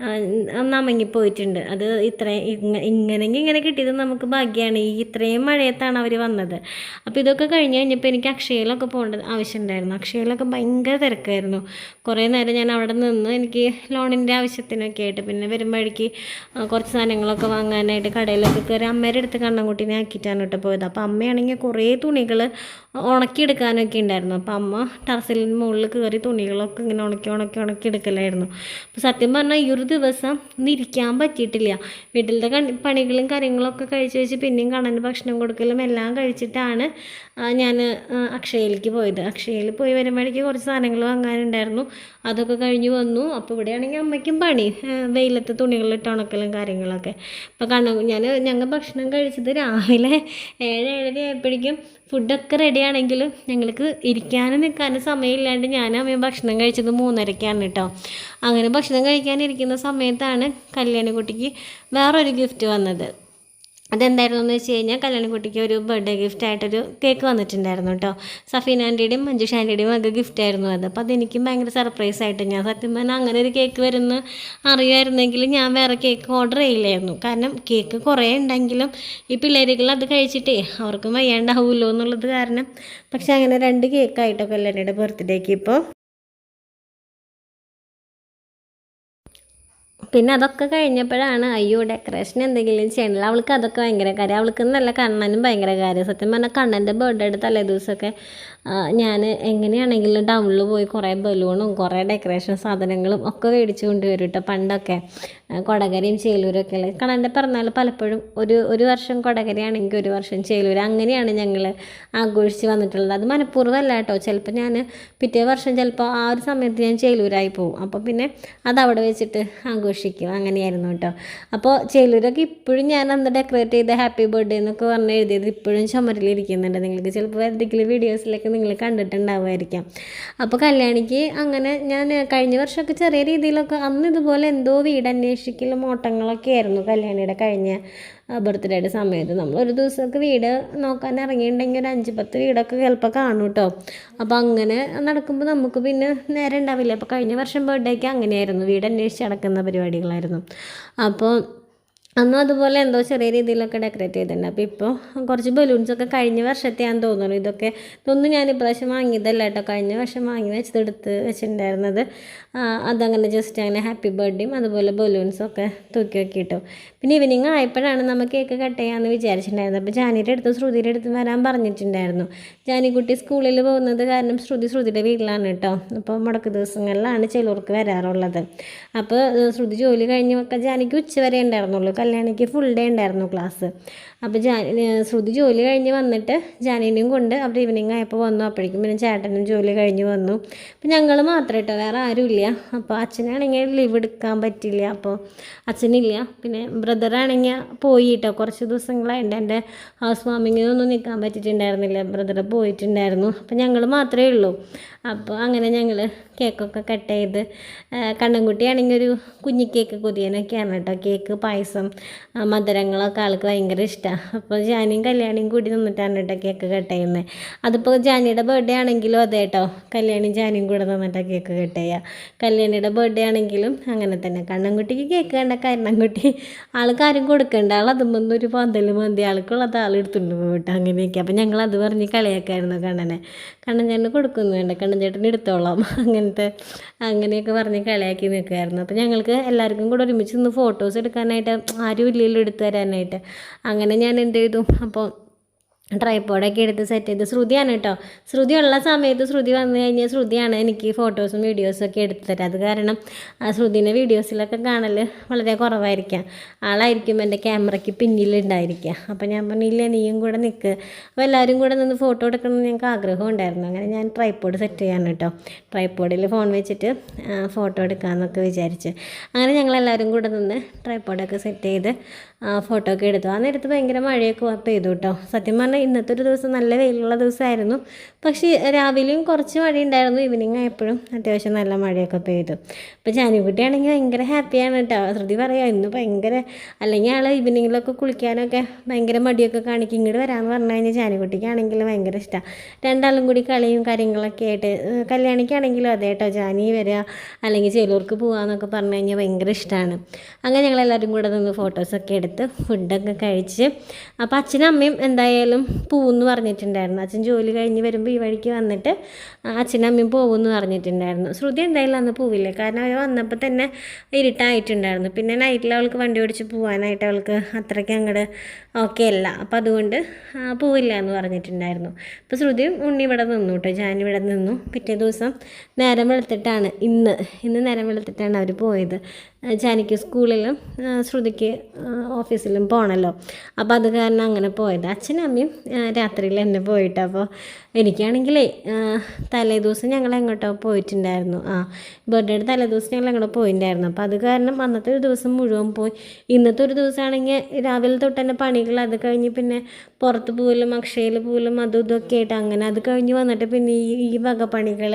നമങ്ങി പോയിട്ടുണ്ട്. അത് ഇത്രയും ഇങ്ങനെ ഇങ്ങനെങ്കിൽ ഇങ്ങനെ കിട്ടിയത് നമുക്ക് ഭാഗ്യമാണ് ഈ ഇത്രയും മഴയത്താണ് അവർ വന്നത്. അപ്പോൾ ഇതൊക്കെ കഴിഞ്ഞ് കഴിഞ്ഞപ്പോൾ എനിക്ക് അക്ഷയയിലൊക്കെ പോകേണ്ട ആവശ്യമുണ്ടായിരുന്നു. അക്ഷയയിലൊക്കെ ഭയങ്കര തിരക്കായിരുന്നു. കുറേ നേരം ഞാൻ അവിടെ നിന്ന് എനിക്ക് ലോണിന്റെ ആവശ്യത്തിനൊക്കെ ആയിട്ട് പിന്നെ വരുമ്പോഴേക്ക് കുറച്ച് സാധനങ്ങളൊക്കെ വാങ്ങാനായിട്ട് കടയിലൊക്കെ കയറി അമ്മേരെ അടുത്ത് കണ്ണൻകുട്ടീനെ ആക്കിയിട്ടാണ് കേട്ടോ പോയത്. അപ്പോൾ അമ്മയാണെങ്കിൽ കുറേ തുണികൾ ഉണക്കിയെടുക്കാനൊക്കെ ഉണ്ടായിരുന്നു. അപ്പോൾ അമ്മ ടെറസിലിന് മുകളിൽ കയറി തുണികളൊക്കെ ഇങ്ങനെ ഉണക്കി ഉണക്കി ഉണക്കി എടുക്കലായിരുന്നു. അപ്പോൾ സത്യം പറഞ്ഞാൽ ഈ ഒരു ദിവസം നിരിക്കാൻ പറ്റിയിട്ടില്ല. വീട്ടിലത്തെ പണികളും കാര്യങ്ങളൊക്കെ കഴിച്ച് വെച്ച് പിന്നെയും കണ്ണന് ഭക്ഷണം കൊടുക്കലും എല്ലാം കഴിച്ചിട്ടാണ് ഞാൻ അക്ഷയയിലേക്ക് പോയത്. അക്ഷയയിൽ പോയി വരുമ്പോഴേക്ക് കുറച്ച് സാധനങ്ങൾ വാങ്ങാനുണ്ടായിരുന്നു. അതൊക്കെ കഴിഞ്ഞ് വന്നു. അപ്പോൾ ഇവിടെയാണെങ്കിൽ അമ്മയ്ക്കും പണി വെയിലത്ത് തുണികളിട്ട് ഉണക്കലും കാര്യങ്ങളൊക്കെ. അപ്പോൾ കണ്ണ ഞാൻ ഞങ്ങൾ ഭക്ഷണം കഴിച്ചത് രാവിലെ ഏഴ് ഏഴര ആയപ്പോഴേക്കും ഫുഡൊക്കെ റെഡി ആണെങ്കിലും ഞങ്ങൾക്ക് ഇരിക്കാനും നിൽക്കാനും സമയമില്ലാണ്ട് ഞാൻ അമ്മയും ഭക്ഷണം കഴിച്ചത് മൂന്നരയ്ക്കാണ് കേട്ടോ. അങ്ങനെ ഭക്ഷണം കഴിക്കാനിരിക്കുന്ന സമയത്താണ് കല്യാണിക്കുട്ടിക്ക് വേറൊരു ഗിഫ്റ്റ് വന്നത്. അതെന്തായിരുന്നു എന്ന് വെച്ച് കഴിഞ്ഞാൽ കല്യാണിക്കുട്ടിക്ക് ഒരു ബർത്ത്ഡേ ഗിഫ്റ്റ് ആയിട്ടൊരു കേക്ക് വന്നിട്ടുണ്ടായിരുന്നു കേട്ടോ സഫീൻ ആന്റിയുടെയും മഞ്ജുഷ ആന്റിയുടെയും ഒക്കെ ഗിഫ്റ്റ് ആയിരുന്നു അത്. അപ്പോൾ അതെനിക്കും ഭയങ്കര സർപ്രൈസ് ആയിട്ട് ഞാൻ സത്യം പറഞ്ഞാൽ അങ്ങനെ ഒരു കേക്ക് വരുന്ന അറിയുമായിരുന്നെങ്കിൽ ഞാൻ വേറെ കേക്ക് ഓർഡർ ചെയ്യില്ലായിരുന്നു. കാരണം കേക്ക് കുറേ ഉണ്ടെങ്കിലും ഈ പിള്ളേരുകൾ അത് കഴിച്ചിട്ടേ അവർക്കും വയ്യാണ്ടാവുമല്ലോ എന്നുള്ളത് കാരണം. പക്ഷേ അങ്ങനെ രണ്ട് കേക്കായിട്ടോ കല്യാണിയുടെ ബർത്ത്ഡേക്ക് ഇപ്പോൾ പിന്നെ അതൊക്കെ കഴിഞ്ഞപ്പോഴാണ് അയ്യോ ഡെക്കറേഷൻ എന്തെങ്കിലും ചെയ്യണല്ലോ അവൾക്ക് അതൊക്കെ ഭയങ്കര കാര്യം. അവൾക്ക് നല്ല കണ്ണനും ഭയങ്കര കാര്യം. സത്യം പറഞ്ഞാൽ കണ്ണന്റെ ബർത്ത്ഡേയുടെ തലേ ദിവസമൊക്കെ ഞാൻ എങ്ങനെയാണെങ്കിലും ടൗണിൽ പോയി കുറേ ബലൂണും കുറേ ഡെക്കറേഷൻ സാധനങ്ങളും ഒക്കെ മേടിച്ചു കൊണ്ടുവരും കേട്ടോ പണ്ടൊക്കെ. കൊടകരയും ചേലൂരൊക്കെ ഉള്ളത് കണ്ണന്റെ പിറന്നാൾ പലപ്പോഴും ഒരു ഒരു വർഷം കൊടകരയാണെങ്കിൽ ഒരു വർഷം ചേലൂർ അങ്ങനെയാണ് ഞങ്ങൾ ആഘോഷിച്ച് വന്നിട്ടുള്ളത്. അത് മനഃപൂർവമല്ല കേട്ടോ ചിലപ്പോൾ ഞാൻ പിറ്റേ വർഷം ചിലപ്പോൾ ആ ഒരു സമയത്ത് ഞാൻ ചേലൂരായി പോകും അപ്പോൾ പിന്നെ അത് അവിടെ വെച്ചിട്ട് ആഘോഷിക്കും അങ്ങനെയായിരുന്നു കേട്ടോ. അപ്പോൾ ചിലരൊക്കെ ഇപ്പോഴും ഞാൻ അന്ന് ഡെക്കറേറ്റ് ചെയ്ത ഹാപ്പി ബർത്ത്ഡേ എന്നൊക്കെ പറഞ്ഞ് എഴുതിയത് ഇപ്പോഴും ചുമരിലിരിക്കുന്നുണ്ട് നിങ്ങൾക്ക് ചിലപ്പോൾ എന്തെങ്കിലും വീഡിയോസിലൊക്കെ നിങ്ങൾ കണ്ടിട്ടുണ്ടാവുമായിരിക്കാം. അപ്പോൾ കല്യാണിക്ക് അങ്ങനെ ഞാൻ കഴിഞ്ഞ വർഷമൊക്കെ ചെറിയ രീതിയിലൊക്കെ അന്ന് ഇതുപോലെ എന്തോ വീട് അന്വേഷിക്കലും ഓട്ടങ്ങളൊക്കെ ആയിരുന്നു കല്യാണിയുടെ കഴിഞ്ഞ ബർത്ത്ഡേയുടെ സമയത്ത് നമ്മൾ ഒരു ദിവസമൊക്കെ വീട് നോക്കാൻ ഇറങ്ങിയിട്ടുണ്ടെങ്കിൽ ഒരു അഞ്ച് പത്ത് വീടൊക്കെ ചിലപ്പോൾ കാണും കേട്ടോ അപ്പോൾ അങ്ങനെ നടക്കുമ്പോൾ നമുക്ക് പിന്നെ നേരെ ഉണ്ടാവില്ല. അപ്പോൾ കഴിഞ്ഞ വർഷം ബർത്ത്ഡേക്ക് അങ്ങനെയായിരുന്നു. വീട് അന്വേഷിച്ച് നടക്കുന്ന പരിപാടികളായിരുന്നു. അപ്പോൾ അന്നും അതുപോലെ എന്തോ ചെറിയ രീതിയിലൊക്കെ ഡെക്കറേറ്റ് ചെയ്തിട്ടുണ്ട്. അപ്പോൾ ഇപ്പോൾ കുറച്ച് ബലൂൺസൊക്കെ കഴിഞ്ഞ വർഷത്തെയാന്ന് തോന്നുന്നു. ഇതൊക്കെ ഇതൊന്നും ഞാൻ ഇപ്രാവശ്യം വാങ്ങിയതല്ല കേട്ടോ കഴിഞ്ഞ വർഷം വാങ്ങി വെച്ചത് എടുത്ത് വെച്ചിട്ടുണ്ടായിരുന്നത്. അതങ്ങനെ ജസ്റ്റ് അങ്ങനെ ഹാപ്പി ബർത്ത്ഡേയും അതുപോലെ ബലൂൺസൊക്കെ തൂക്കി വെക്കി കിട്ടും പിന്നെ ഈവനിങ് ആയപ്പോഴാണ് നമ്മൾ കേക്ക് കട്ട് ചെയ്യാമെന്ന് വിചാരിച്ചിട്ടുണ്ടായിരുന്നത്. അപ്പോൾ ജാനിയുടെ അടുത്ത് ശ്രുതിയുടെ അടുത്ത് വരാൻ പറഞ്ഞിട്ടുണ്ടായിരുന്നു. ജാനിക്കുട്ടി സ്കൂളിൽ പോകുന്നത് കാരണം ശ്രുതി ശ്രുതിയുടെ വീട്ടിലാണ് കേട്ടോ അപ്പോൾ മുടക്ക് ദിവസങ്ങളിലാണ് ചിലർക്ക് വരാറുള്ളത്. അപ്പോൾ ശ്രുതി ജോലി കഴിഞ്ഞ് ഒക്കെ ജാനിക്ക് ഉച്ച വരെ ഉണ്ടായിരുന്നുള്ളൂ. കല്യാണിക്ക് ഫുൾ ഡേ ഉണ്ടായിരുന്നു ക്ലാസ് അപ്പോൾ ജാ ശ്രുതി ജോലി കഴിഞ്ഞ് വന്നിട്ട് ജാനിനെയും കൊണ്ട് അവർ ഈവനിങ് ആയപ്പോൾ വന്നു. അപ്പോഴേക്കും പിന്നെ ചേട്ടനും ജോലി കഴിഞ്ഞ് വന്നു. അപ്പോൾ ഞങ്ങൾ മാത്രം കേട്ടോ വേറെ ആരുമില്ല അപ്പോൾ അച്ഛനാണെങ്കിൽ ലീവ് എടുക്കാൻ പറ്റില്ല. അപ്പോൾ അച്ഛനില്ല. പിന്നെ ബ്രദറാണെങ്കിൽ പോയി കേട്ടോ കുറച്ച് ദിവസങ്ങളായിട്ട് എന്റെ ഹൗസ് വാമിങ്ങിനൊന്നും നിൽക്കാൻ പറ്റിയിട്ടുണ്ടായിരുന്നില്ല. ബ്രദർ പോയിട്ടുണ്ടായിരുന്നു. അപ്പോൾ ഞങ്ങൾ മാത്രമേ ഉള്ളൂ. അപ്പോൾ അങ്ങനെ ഞങ്ങൾ കേക്കൊക്കെ കട്ട് ചെയ്ത് കണ്ണൻകുട്ടിയാണെങ്കിൽ ഒരു കുഞ്ഞി കേക്ക് കൊതിയനൊക്കെയാണ് കേട്ടോ. കേക്ക് പായസം മധുരങ്ങളൊക്കെ ആൾക്ക് ഭയങ്കര ഇഷ്ടമാണ് അപ്പോൾ ജാനിയും കല്യാണിയും കൂടി നിന്നിട്ടാണ് കേട്ടോ കേക്ക് കട്ട് ചെയ്യുന്നത് അതിപ്പോൾ ജാനിയുടെ ബർത്ത്ഡേ ആണെങ്കിലും അതെ കേട്ടോ. കല്യാണിയും ജാനിയും കൂടെ നിന്നിട്ടാണ് കേക്ക് കട്ട് ചെയ്യുക. കല്യാണിയുടെ ബർത്ത്ഡേ ആണെങ്കിലും അങ്ങനെ തന്നെ. കണ്ണൻകുട്ടിക്ക് കേക്ക് കണ്ട കണ്ണൻകുട്ടി ആൾക്ക് ആരും കൊടുക്കണ്ട. ആൾ അതുമ്പോൾ ഒരു പന്തൽ മന്തി ആൾക്കുള്ളത് ആൾ എടുത്തുകൊണ്ട് പോയിട്ട് അങ്ങനെയൊക്കെ. അപ്പോൾ ഞങ്ങൾ അത് പറഞ്ഞ് കളിയാക്കായിരുന്നു കണ്ണനെ. കണ്ണൻ ചേട്ടന് കൊടുക്കുന്നു വേണ്ട കണ്ണൻ ചേട്ടൻ എടുത്തോളാം അങ്ങനത്തെ അങ്ങനെയൊക്കെ പറഞ്ഞ് കളിയാക്കി നിൽക്കുമായിരുന്നു അപ്പോൾ ഞങ്ങൾക്ക് എല്ലാവർക്കും കൂടെ ഒരുമിച്ച് നിന്ന് ഫോട്ടോസ് എടുക്കാനായിട്ട് ആരും ഇല്ലല്ലോ എടുത്തു തരാനായിട്ട്. അങ്ങനെ ഞാൻ എന്ത് ചെയ്തു? അപ്പോൾ ട്രൈപ്പോഡൊക്കെ എടുത്ത് സെറ്റ് ചെയ്ത്. ശ്രുതിയാണ് കേട്ടോ. ശ്രുതി ഉള്ള സമയത്ത് ശ്രുതി വന്നു കഴിഞ്ഞാൽ ശ്രുതിയാണ് എനിക്ക് ഫോട്ടോസും വീഡിയോസും ഒക്കെ എടുത്തു തരാം. അത് കാരണം ആ ശ്രുതിനെ വീഡിയോസിലൊക്കെ കാണൽ വളരെ കുറവായിരിക്കാം. ആളായിരിക്കും എന്റെ ക്യാമറയ്ക്ക് പിന്നിലുണ്ടായിരിക്കുക. അപ്പോൾ ഞാൻ പറഞ്ഞില്ല നീയും കൂടെ നിൽക്ക് അപ്പോൾ എല്ലാവരും കൂടെ നിന്ന് ഫോട്ടോ എടുക്കണം എന്ന് ഞങ്ങൾക്ക് ആഗ്രഹം ഉണ്ടായിരുന്നു. അങ്ങനെ ഞാൻ ട്രൈപ്പോഡ് സെറ്റ് ചെയ്യാൻ കേട്ടോ. ട്രൈപ്പോഡിൽ ഫോൺ വെച്ചിട്ട് ഫോട്ടോ എടുക്കാമെന്നൊക്കെ വിചാരിച്ച്. അങ്ങനെ ഞങ്ങളെല്ലാവരും കൂടെ നിന്ന് ട്രൈപ്പോഡൊക്കെ സെറ്റ് ചെയ്ത് ഫോട്ടോ ഒക്കെ എടുത്തു. ആ നേരത്ത് ഭയങ്കര മഴയൊക്കെ പെയ്തു കേട്ടോ സത്യം പറഞ്ഞാൽ ഇന്നത്തെ ഒരു ദിവസം നല്ല വെയിലുള്ള ദിവസമായിരുന്നു പക്ഷേ രാവിലെയും കുറച്ച് മഴ ഉണ്ടായിരുന്നു ഈവനിങ് ആയപ്പോഴും അത്യാവശ്യം നല്ല മഴയൊക്കെ പെയ്തു. അപ്പോൾ ജാനുകുട്ടിയാണെങ്കിൽ ഭയങ്കര ഹാപ്പിയാണ് കേട്ടോ ശ്രുതി പറയാം ഇന്ന് ഭയങ്കര അല്ലെങ്കിൽ ആൾ ഈവനിങ്ങിലൊക്കെ കുളിക്കാനൊക്കെ ഭയങ്കര മടിയൊക്കെ കാണിക്കും. ഇങ്ങോട്ട് വരാമെന്ന് പറഞ്ഞു കഴിഞ്ഞാൽ ജാനുകുട്ടിക്കാണെങ്കിൽ ഭയങ്കര ഇഷ്ടമാണ് രണ്ടാളും കൂടി കളിയും കാര്യങ്ങളൊക്കെ ആയിട്ട് കല്യാണിക്കാണെങ്കിലും അതേ കേട്ടോ ജാനി വരിക അല്ലെങ്കിൽ ചേലൂർക്ക് പോകാമെന്നൊക്കെ പറഞ്ഞു കഴിഞ്ഞാൽ ഭയങ്കര ഇഷ്ടമാണ് അങ്ങനെ ഞങ്ങളെല്ലാവരും കൂടെ നിന്ന് ഫോട്ടോസൊക്കെ എടുത്ത് ഫുഡൊക്കെ കഴിച്ച്. അപ്പോൾ അച്ഛനും അമ്മയും എന്തായാലും പോകുമെന്ന് പറഞ്ഞിട്ടുണ്ടായിരുന്നു. അച്ഛൻ ജോലി കഴിഞ്ഞ് വരുമ്പോൾ ഈ വഴിക്ക് വന്നിട്ട് അച്ഛനും അമ്മയും പോകുമെന്ന് പറഞ്ഞിട്ടുണ്ടായിരുന്നു. ശ്രുതി എന്തായാലും അന്ന് പോവില്ല. കാരണം അവർ വന്നപ്പോൾ തന്നെ ഇരുട്ടായിട്ടുണ്ടായിരുന്നു. പിന്നെ നൈറ്റിൽ അവൾക്ക് വണ്ടി ഓടിച്ച് പോകാനായിട്ട് അവൾക്ക് അത്രയ്ക്ക് അങ്ങോട്ട് ഓക്കെ അല്ല. അപ്പോൾ അതുകൊണ്ട് പോവില്ല എന്ന് പറഞ്ഞിട്ടുണ്ടായിരുന്നു. അപ്പോൾ ശ്രുതി ഉണ്ണി ഇവിടെ നിന്നു കേട്ടോ. ജാനി ഇവിടെ നിന്നു. പിറ്റേ ദിവസം നേരം വെളുത്തിട്ടാണ് ഇന്ന്. ഇന്ന് നേരം വെളുത്തിട്ടാണ് അവർ പോയത്. ജാനിക്ക് സ്കൂളിലും ശ്രുതിക്ക് ഓഫീസിലും പോകണമല്ലോ അപ്പോൾ അത് കാരണം അങ്ങനെ പോയത്. അച്ഛനും അമ്മയും രാത്രിയിൽ തന്നെ പോയിട്ട് അപ്പോൾ എനിക്കാണെങ്കിലേ തലേ ദിവസം ഞങ്ങൾ എങ്ങോട്ടോ പോയിട്ടുണ്ടായിരുന്നു. ആ ബർത്ത്ഡേയുടെ തലേ ദിവസം ഞങ്ങൾ എങ്ങോട്ടോ പോയിട്ടുണ്ടായിരുന്നു. അപ്പോൾ അത് കാരണം അന്നത്തെ ഒരു ദിവസം മുഴുവൻ പോയി. ഇന്നത്തെ ഒരു ദിവസമാണെങ്കിൽ രാവിലെ തൊട്ട് തന്നെ പണികൾ അത് കഴിഞ്ഞ് പിന്നെ പുറത്ത് പോലും അക്ഷയയിൽ പോലും അതും ഇതൊക്കെ ആയിട്ട് അങ്ങനെ അത് കഴിഞ്ഞ് വന്നിട്ട് പിന്നെ ഈ ഈ വക പണികൾ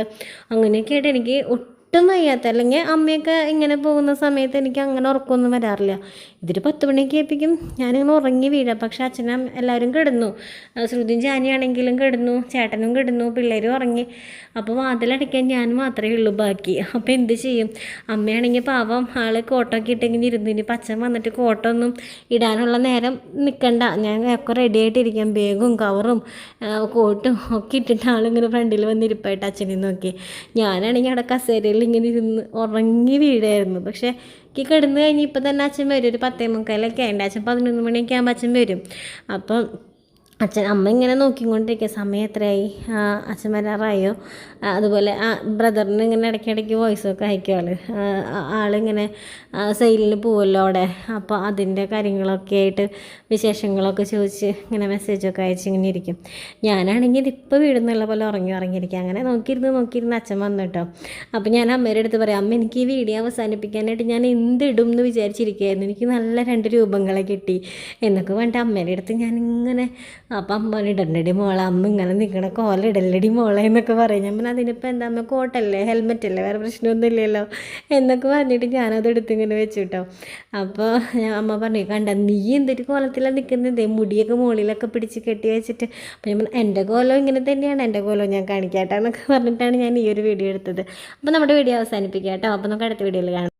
അങ്ങനെയൊക്കെ ആയിട്ട് എനിക്ക് ഒട്ടും ഒട്ടും വയ്യാത്ത അല്ലെങ്കിൽ അമ്മയൊക്കെ ഇങ്ങനെ പോകുന്ന സമയത്ത് എനിക്ക് അങ്ങനെ ഉറക്കമൊന്നും വരാറില്ല. ഇതൊരു പത്ത് മണിയൊക്കെ ആയപ്പോഴേക്കും ഞാനിങ്ങനെ ഉറങ്ങി വീഴാം. പക്ഷേ അച്ഛനും എല്ലാവരും കിടന്നു. ശ്രുതി ജാനിയാണെങ്കിലും കിടന്നു ചേട്ടനും കിടന്നു പിള്ളേരും ഉറങ്ങി. അപ്പോൾ വാതിലടയ്ക്കാൻ ഞാൻ മാത്രമേ ഉള്ളൂ ബാക്കി. അപ്പോൾ എന്ത് ചെയ്യും? അമ്മയാണെങ്കിൽ പാവം ആൾ കോട്ടൊക്കെ ഇട്ടെങ്കിൽ ഇരുന്നു. ഇനി അച്ഛൻ വന്നിട്ട് കോട്ടൊന്നും ഇടാനുള്ള നേരം നിൽക്കണ്ട. ഞാൻ ഒക്കെ റെഡി ആയിട്ടിരിക്കാം. ബാഗും കവറും കോട്ടും ഒക്കെ ഇട്ടിട്ട് ആളിങ്ങനെ ഫ്രണ്ടിൽ വന്നിരിപ്പായിട്ട് അച്ഛനെ നോക്കി. ഞാനാണെങ്കിൽ അവിടെ കസേരയിൽ ഇങ്ങനെ ഇരുന്ന് ഉറങ്ങി വീടായിരുന്നു പക്ഷേ എനിക്ക് കിടന്ന് കഴിഞ്ഞ് ഇപ്പം തന്നെ അച്ഛൻ വരും. ഒരു പത്തേ മുക്കാലൊക്കെ ആയിട്ട് അച്ഛൻ പതിനൊന്ന് മണിയൊക്കെ ആകുമ്പോൾ അച്ഛൻ വരും. അപ്പം അച്ഛൻ അമ്മ ഇങ്ങനെ നോക്കിക്കൊണ്ടിരിക്കുക സമയം എത്രയായി? അച്ഛൻ വരാറായോ? അതുപോലെ ആ ബ്രദറിന് ഇങ്ങനെ ഇടയ്ക്കിടയ്ക്ക് വോയിസൊക്കെ അയക്കും ആൾ ആ, ആ- ആളിങ്ങനെ സെയിലിന് പോവല്ലോ അവിടെ. അപ്പോൾ അതിന്റെ കാര്യങ്ങളൊക്കെ ആയിട്ട് വിശേഷങ്ങളൊക്കെ ചോദിച്ച് ഇങ്ങനെ മെസ്സേജൊക്കെ അയച്ച് ഇങ്ങനെ ഇരിക്കും. ഞാനാണെങ്കിൽ ഇതിപ്പോൾ വീടുന്നുള്ള പോലെ ഉറങ്ങി ഉറങ്ങിയിരിക്കാം. അങ്ങനെ നോക്കിയിരുന്ന് നോക്കിയിരുന്ന് അച്ഛൻ വന്നു കേട്ടോ അപ്പോൾ ഞാൻ അമ്മയുടെ അടുത്ത് പറയാം അമ്മ എനിക്ക് ഈ വീഡിയോ അവസാനിപ്പിക്കാനായിട്ട് ഞാൻ എന്തിടും എന്ന് വിചാരിച്ചിരിക്കുകയായിരുന്നു. എനിക്ക് നല്ല രണ്ട് രൂപങ്ങളെ കിട്ടി എന്നൊക്കെ പറഞ്ഞിട്ട് അമ്മയുടെ അടുത്ത് ഞാൻ ഇങ്ങനെ അപ്പം അമ്മ ഇടണ്ടടി മോളെ അമ്മ ഇങ്ങനെ നിൽക്കണ കോല ഇടല്ലടി മോളെ എന്നൊക്കെ പറയും. ഞാൻ പറഞ്ഞാൽ അതിനിപ്പോൾ എന്താ അമ്മ കോട്ടല്ലേ ഹെൽമെറ്റ് അല്ലേ വേറെ പ്രശ്നമൊന്നും ഇല്ലല്ലോ എന്നൊക്കെ പറഞ്ഞിട്ട് ഞാനത് എടുത്ത് ഇങ്ങനെ വെച്ചു കേട്ടോ അപ്പോൾ അമ്മ പറഞ്ഞു കണ്ട നീ എന്തൊരു കോലത്തിലാണ് നിൽക്കുന്നത് മുടിയൊക്കെ മുകളിലൊക്കെ പിടിച്ച് കെട്ടി വെച്ചിട്ട്. അപ്പോൾ ഞാൻ എന്റെ കോലം ഇങ്ങനെ തന്നെയാണ് എന്റെ കോലം ഞാൻ കാണിക്കാട്ടോ എന്നൊക്കെ പറഞ്ഞിട്ടാണ് ഞാൻ ഈ ഒരു വീഡിയോ എടുത്തത്. അപ്പോൾ നമ്മുടെ വീഡിയോ അവസാനിപ്പിക്കാം കേട്ടോ. അപ്പോൾ നമുക്ക് അടുത്ത വീഡിയോയിൽ കാണാം.